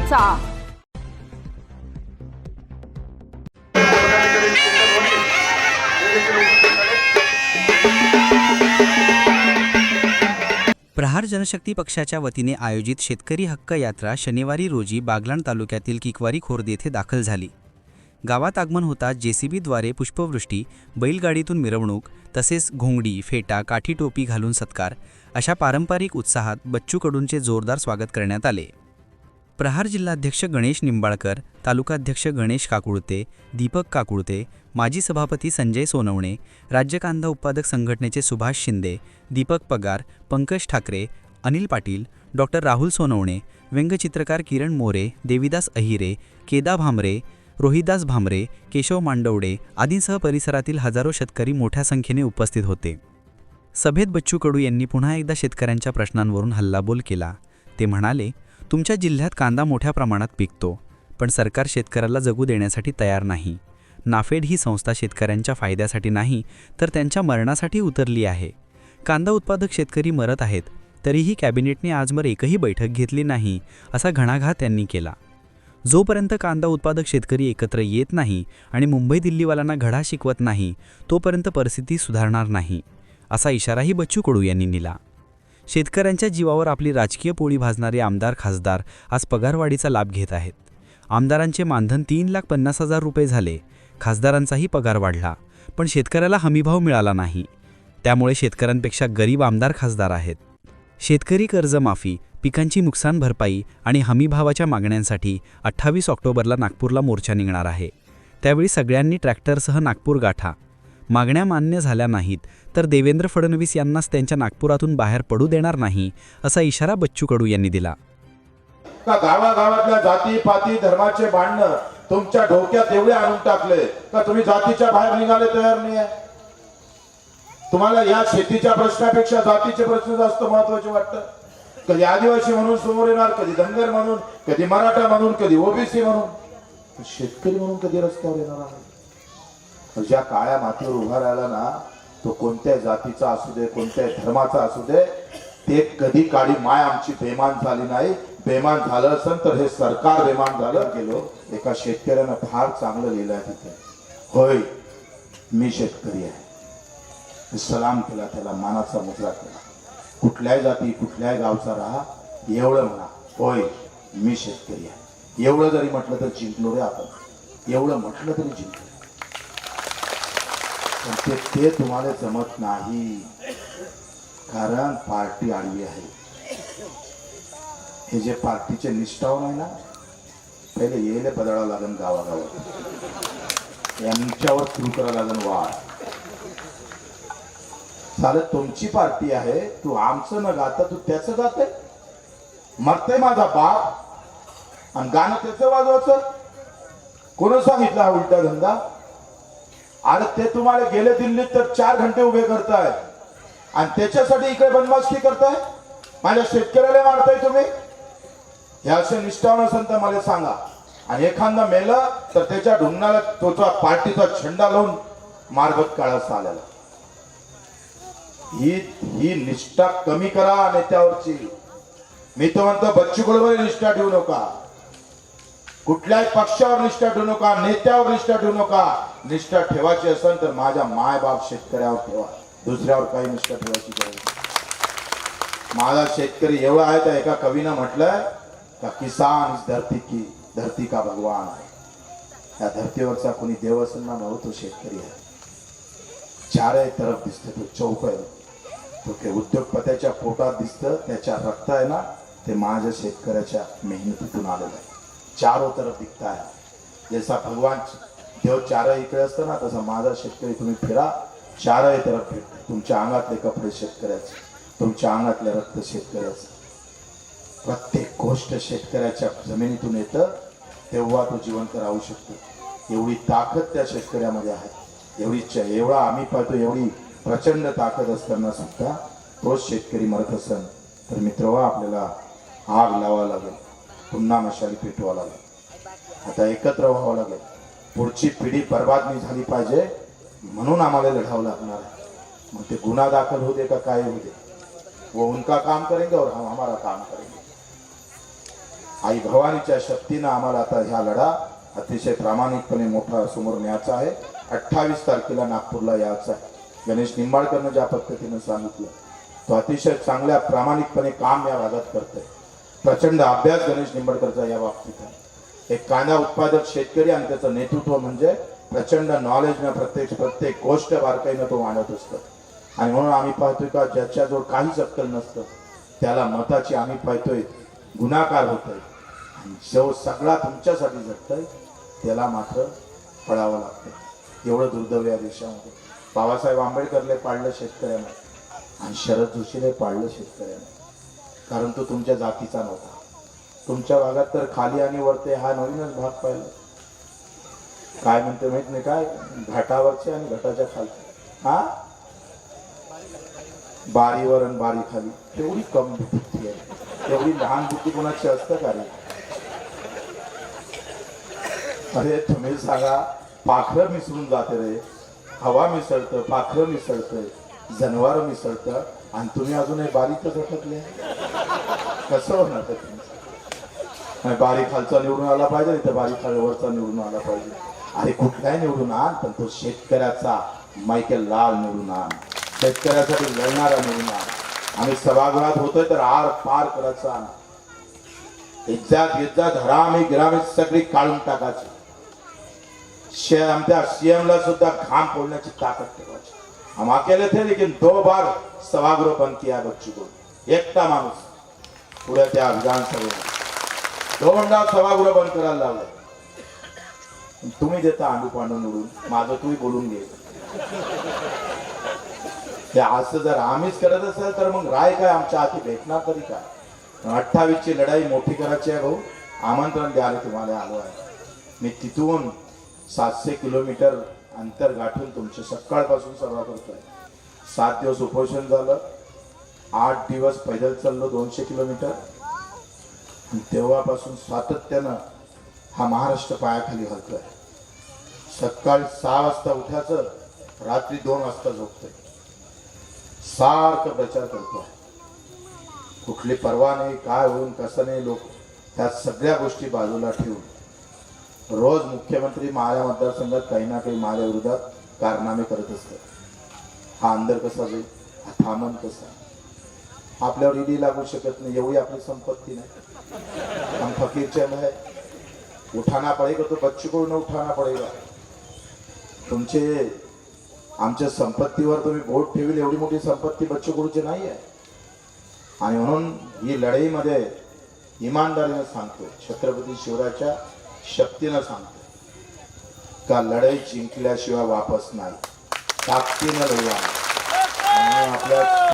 जनतेचा प्रहार जनशक्ती पक्षाच्या वतीने आयोजित शेतकरी हक्क यात्रा शनिवारी रोजी बागलाण तालुक्यातील किकवारी खोर्द येथे दाखल झाली. गावात आगमन होताच जेसीबीद्वारे पुष्पवृष्टी बैलगाडीतून मिरवणूक तसेच घोंगडी फेटा काठी टोपी घालून सत्कार. अशा पारंपरिक उत्साहात बच्चू कडूंचे जोरदार स्वागत करण्यात आले. प्रहार जिल्हाध्यक्ष गणेश निंबाळकर तालुकाध्यक्ष गणेश काकुळते दीपक काकुळते माजी सभापती संजय सोनवणे राज्य कांदा उत्पादक संघटनेचे सुभाष शिंदे दीपक पगार पंकज ठाकरे अनिल पाटील डॉक्टर राहुल सोनवणे व्यंगचित्रकार किरण मोरे देविदास अहिरे केदा भामरे रोहिदास भामरे केशव मांडवडे आदींसह परिसरातील हजारो शेतकरी मोठ्या संख्येने उपस्थित होते. सभेत बच्चू कडू यांनी पुन्हा एकदा शेतकऱ्यांच्या प्रश्नांवरून हल्लाबोल केला. ते म्हणाले तुमच्या जिल्ह्यात कांदा मोठ्या प्रमाणात पिकतो पण सरकार शेतकऱ्याला जगू देण्यासाठी तयार नाही. नाफेड ही संस्था शेतकऱ्यांच्या फायद्यासाठी नाही तर त्यांच्या मरणासाठी उतरली आहे. कांदा उत्पादक शेतकरी मरत आहेत तरीही कॅबिनेटने आजवर एकही बैठक घेतली नाही असा घणाघात त्यांनी केला. जोपर्यंत कांदा उत्पादक शेतकरी एकत्र येत नाही आणि मुंबई दिल्लीवाल्यांना घडा शिकवत नाही तोपर्यंत परिस्थिती सुधारणार नाही असा इशाराही बच्चू कडू यांनी दिला. शेतकऱ्यांच्या जीवावर आपली राजकीय पोळी भाजणारे आमदार खासदार आज पगारवाढीचा लाभ घेत आहेत. आमदारांचे मानधन तीन लाख पन्नास हजार रुपये झाले. खासदारांचाही पगार वाढला पण शेतकऱ्याला हमीभाव मिळाला नाही. त्यामुळे शेतकऱ्यांपेक्षा गरीब आमदार खासदार आहेत. शेतकरी कर्जमाफी पिकांची नुकसान भरपाई आणि हमीभावाच्या मागण्यांसाठी अठ्ठावीस ऑक्टोबरला नागपूरला मोर्चा निघणार आहे. त्यावेळी सगळ्यांनी ट्रॅक्टरसह नागपूर गाठा. मागण्या मान्य झाल्या नाहीत तर देवेंद्र फडणवीस यांनाच त्यांच्या नागपुरातून बाहेर पडू देणार नाही असा इशारा बच्चू कडू यांनी दिला. का गावागावातल्या जाती पाती धर्माचे भांडणं तुमच्या डोक्यात एवढे आणून टाकले का तुम्ही जातीच्या बाहेर निघाले तयार नाही तुम्हाला या शेतीच्या प्रश्नापेक्षा जातीचे प्रश्न जास्त महत्त्वाचे वाटतं कधी आदिवासी म्हणून समोर येणार कधी धनगर म्हणून कधी मराठा म्हणून कधी ओबीसी म्हणून. शेतकरी म्हणून कधी रस्त्यावर येणार आहे ज्या काळ्या मातीवर उभा राहिला ना तो कोणत्या जातीचा असू दे कोणत्या धर्माचा असू दे ते कधी काळी माय आमची बेमान झाली नाही. बेमान झालं असेल तर हे सरकार बेमान झालं. गेलो एका शेतकऱ्यानं फार चांगलं लिहिलं आहे तिथे. होय मी शेतकरी आहे. सलाम केला त्याला मानाचा मुजरा केला. कुठल्याही जाती कुठल्याही गावचा राहा एवढं म्हणा होय मी शेतकरी आहे. एवढं जरी म्हटलं तर जिंकलो रे आपण. एवढं म्हटलं तरी जिंकलो. पण ते ते तुम्हाला जमत नाही. कारण पार्टी आडवी आहे. हे जे पार्टीचे निष्ठावून आहे ना पहिले येले बदलावं लागेल गावागावात. यांच्यावर सुरू करावं लागेल वाढ चालत तुमची पार्टी आहे तू आमचं न गाता तू त्याचं गाते मरते माझा बाप. आणि गाणं त्याचं वाजवायचं. कोण सांगितलं हा उलटा धंदा? आणि ते तुम्हाला गेले दिल्लीत तर चार घंटे उभे करताय. आणि त्याच्यासाठी इकडे बनवासकी करताय? माझ्या शेतकऱ्याला मारताय तुम्ही? हे असे निष्ठावून असेल तर मला सांगा. आणि एखादा मेला तर त्याच्या ढुंगणाला तोचा पार्टीचा झेंडा लावून मार्गत काढायचा आलेला ही ही निष्ठा कमी करा नेत्यावरची मी तो म्हणतो बच्चू कडूवर निष्ठा ठेवू नका. कुठल्याही पक्षावर निष्ठा ठेवू नका नेत्यावर निष्ठा ठेवू नका. निष्ठा ठेवायची असेल तर माझ्या माय बाप शेतकऱ्यावर ठेवा. दुसऱ्यावर काही निष्ठा ठेवायची गरज माझा शेतकरी एवढा आहे तर एका कवीनं म्हटलंय का किसान धरती की धरती का भगवान आहे? या धरतीवरचा कोणी देव असेल ना भाऊ तो शेतकरी आहे. चारही तरफ दिसते तो चौक आहे. तो ते उद्योगपत्याच्या पोटात दिसतं त्याच्या रक्त आहे ना ते माझ्या शेतकऱ्याच्या मेहनतीतून आलेलं आहे. चारों तरफ दिखता है। जैसा भगवान देव चार इकडे असतं ना तसा माझा शेतकरी तुम्ही फिरा चारही तरफ भेटते तुमच्या अंगातले कपडे शेतकऱ्याचे तुमच्या अंगातले रक्त शेतकऱ्याचं प्रत्येक गोष्ट शेतकऱ्याच्या जमिनीतून येतं तेव्हा तो जिवंत राहू शकतो। एवढी ताकद त्या शेतकऱ्यामध्ये आहे। एवढी च- एवढा आम्ही पाहतो एवढी प्रचंड ताकद असताना सुद्धा तोच शेतकरी मरत असेल तर मित्र आपल्याला आग लावा लागेल. पुन्हा मशाली पेटवा लागेल. आता एकत्र व्हावं लागेल. पुढची पिढी बर्बाद नाही झाली पाहिजे म्हणून आम्हाला लढावं लागणार आहे. मग ते गुन्हा दाखल होऊ दे का काय होऊ दे? वो उनका काम करेंगे और हम हमारा काम करेंगे. आई भवानीच्या शक्तीनं आम्हाला आता ह्या लढा अतिशय प्रामाणिकपणे मोठा समोर न्यायचा आहे. अठ्ठावीस तारखेला नागपूरला यायचा आहे. गणेश निंबाळकरनं ज्या पद्धतीनं सांगितलं तो अतिशय चांगल्या प्रामाणिकपणे काम या भागात करतोय. प्रचंड अभ्यास गणेश निंबडकरचा या बाबतीत आहे. एक कांदा उत्पादक शेतकरी आणि त्याचं नेतृत्व म्हणजे प्रचंड नॉलेजनं प्रत्येक प्रत्येक गोष्ट बारकाईनं तो मांडत असतो. आणि म्हणून आम्ही पाहतोय का ज्याच्याजवळ काहीच अक्कल नसतं त्याला मताची आम्ही पाहतोय गुन्हाकार होतोय. आणि जो सगळा तुमच्यासाठी जगतोय त्याला मात्र पळावं लागतं एवढं दुर्दैव या देशामध्ये. बाबासाहेब आंबेडकरले पाळलं शेतकऱ्यांना. आणि शरद जोशीने पाळलं शेतकऱ्यांना. कारण तो तुमच्या जातीचा नव्हता. तुमच्या भागात तर खाली आणि वरते हा नवीनच भाग पाहिला. काय म्हणते माहीत नाही काय? घाटावरचे आणि घाटाच्या खालचे हा? बारीवर आणि बारी खाली. तेवढी कम बुद्धी आहे. तेवढी लहान बुद्धी कोणाची असतं का रे? अरे तुम्ही सांगा पाखरं मिसळून जाते रे. हवा मिसळतं पाखरं मिसळतं जनावर मिसळतं आणि तुम्ही अजूनही बारीकच अटकले कसं होणार ते? नाही, बारी खालचा निवडून आला पाहिजे नाही तर बारी खालवरचा निवडून आला पाहिजे. अरे कुठलाही निवडून आण पण तो शेतकऱ्याचा मायकेल लाल निवडून आण. शेतकऱ्यासाठी लढणारा निवडून आण. आम्ही सभागृहात होतोय तर आर पार करायचा इज्जात इज्जात हरामी गिरामी सगळी काढून टाकायची. शे आमच्या सीएम ला सुद्धा घाम फोडण्याची ताकद ठेवायची. हम अकेले थे लेकिन दो बार सभागृह बंद किया बच्चू को. एकटा माणूस. पुढे त्या विधानसभेला दोनदा सभागृह बंद करायला लावलं तुम्ही देता आंडू पांडू निवडून माझं तुम्ही बोलून घे. ते असं जर आम्हीच करत असेल तर मग राय काय? आमच्या हाती भेटणार तरी काय? अठ्ठावीसची लढाई मोठी करायची आहे भाऊ. आमंत्रण द्यायला तुम्हाला आलो आहे. मी तिथून सातशे किलोमीटर अंतर गाठून तुमच्या सकाळपासून सभा करतोय. सात दिवस उपोषण झालं. आठ दिवस पैदल चाललो दोनशे किलोमीटर. तेव्हापासून सातत्यानं हा महाराष्ट्र पायाखाली घालतोय सकाळी सहा वाजता उठायचं रात्री दोन वाजता झोपतोय. सारखं प्रचार करतोय. कुठली पर्वा नाही काय होऊन कसं नाही लोक त्या सगळ्या गोष्टी बाजूला ठेवून. रोज मुख्यमंत्री माझ्या मतदारसंघात काही ना काही माझ्या विरोधात कारनामे करत असतात. हा अंदर कसा जाईल? हा थांबन कसा? आपल्यावर ईडी लागू शकत नाही एवढी आपली संपत्ती नाही. हम फकीर चंद है उठाना पडेगा तो बच्चू को न उठाना पडेगा तुमचे आमच्या संपत्तीवर तुम्ही बोट ठेवील एवढी मोठी संपत्ती बच्चू कडूची नाही आहे आणि म्हणून ही लढाईमध्ये इमानदारीनं सांगतो छत्रपती शिवराच्या शक्तीनं सांगतो का लढाई जिंकल्याशिवाय वापस नाही ताकदीनं लढवा आपल्या